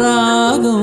రాగం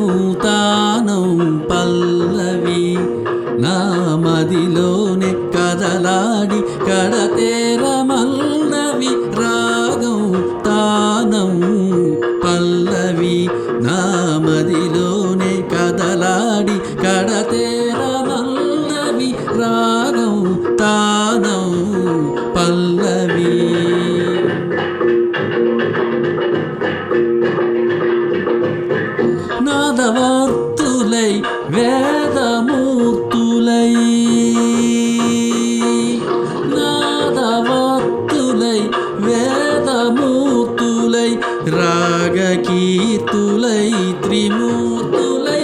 வேதவத்துலை வேதமூத்துலை நாதவத்துலை வேதமூத்துலை ராககீர்த்துலை திரிமூர்த்துலை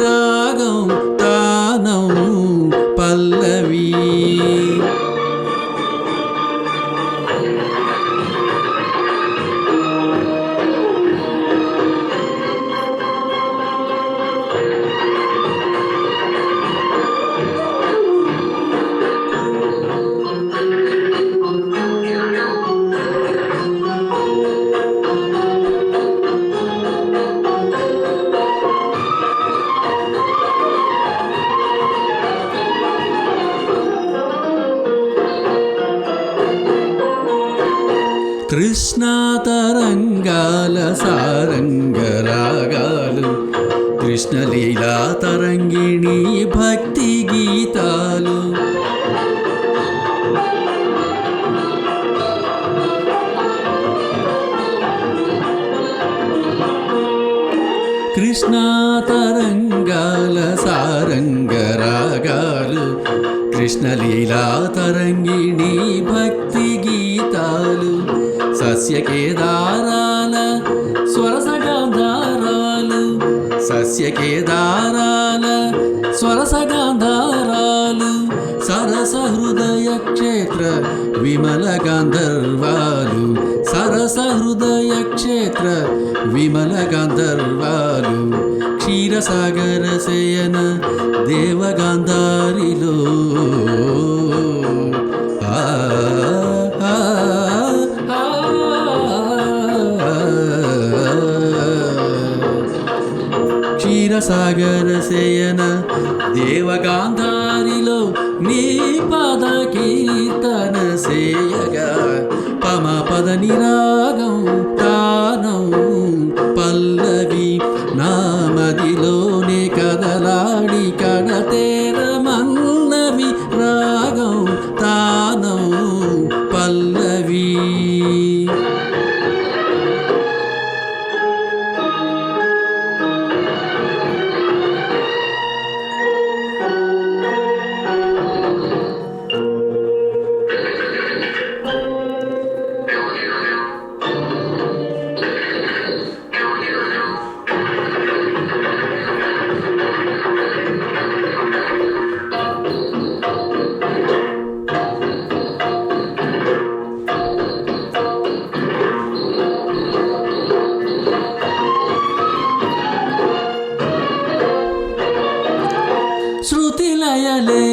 ராகம் தானம் பல்லவி. తరంగాల సారంగరాగాలు కృష్ణలీలా తరంగిణి భక్తి గీతాలు. కృష్ణాతరంగాల సారంగరాగాలు కృష్ణలీలా తరంగిణి భక్తి సస్యకేదారాల స్వరసగాంధారాలు సస్యకేదారాల స్వరసగాంధారాలు సరస హృదయ క్షేత్ర విమల గంధర్వాలు. సరస హృదయ క్షేత్ర విమల గంధర్వాలు. క్షీరసాగర శయన దేవగాంధారిలో క్షీరసాగర శయన దేవగాంధారిలో నీ పద కీర్తన సేయగా. పమ పద నిరా Aya.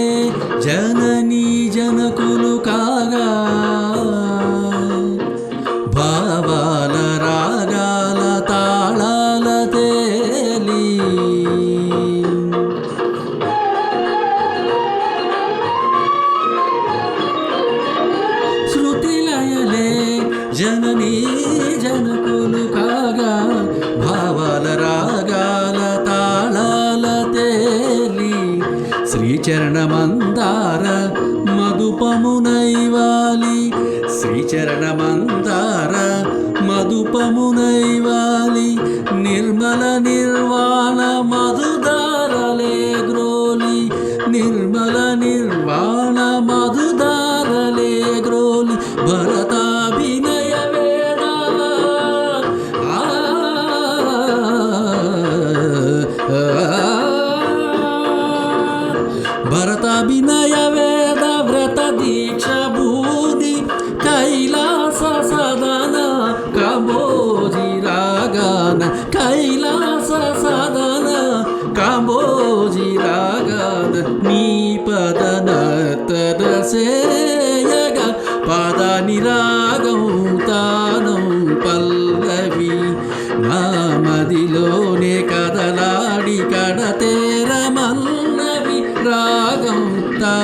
శ్రీచరణమందార మధుపమునైవాలి నిర్మల నిర్వాణ మధుదారలే గ్రోలి నిర్మల నిర్వాణ మధుదారలే గ్రోలి భరతాభినయ సాధన కైలాస సాధన కాబోజి రాగాన నీ పదన తరసేయగా పదాని రాగం తానం పల్లవి నా మదిలోనే కదలాడి కడతేరమన్నవి రాగం తా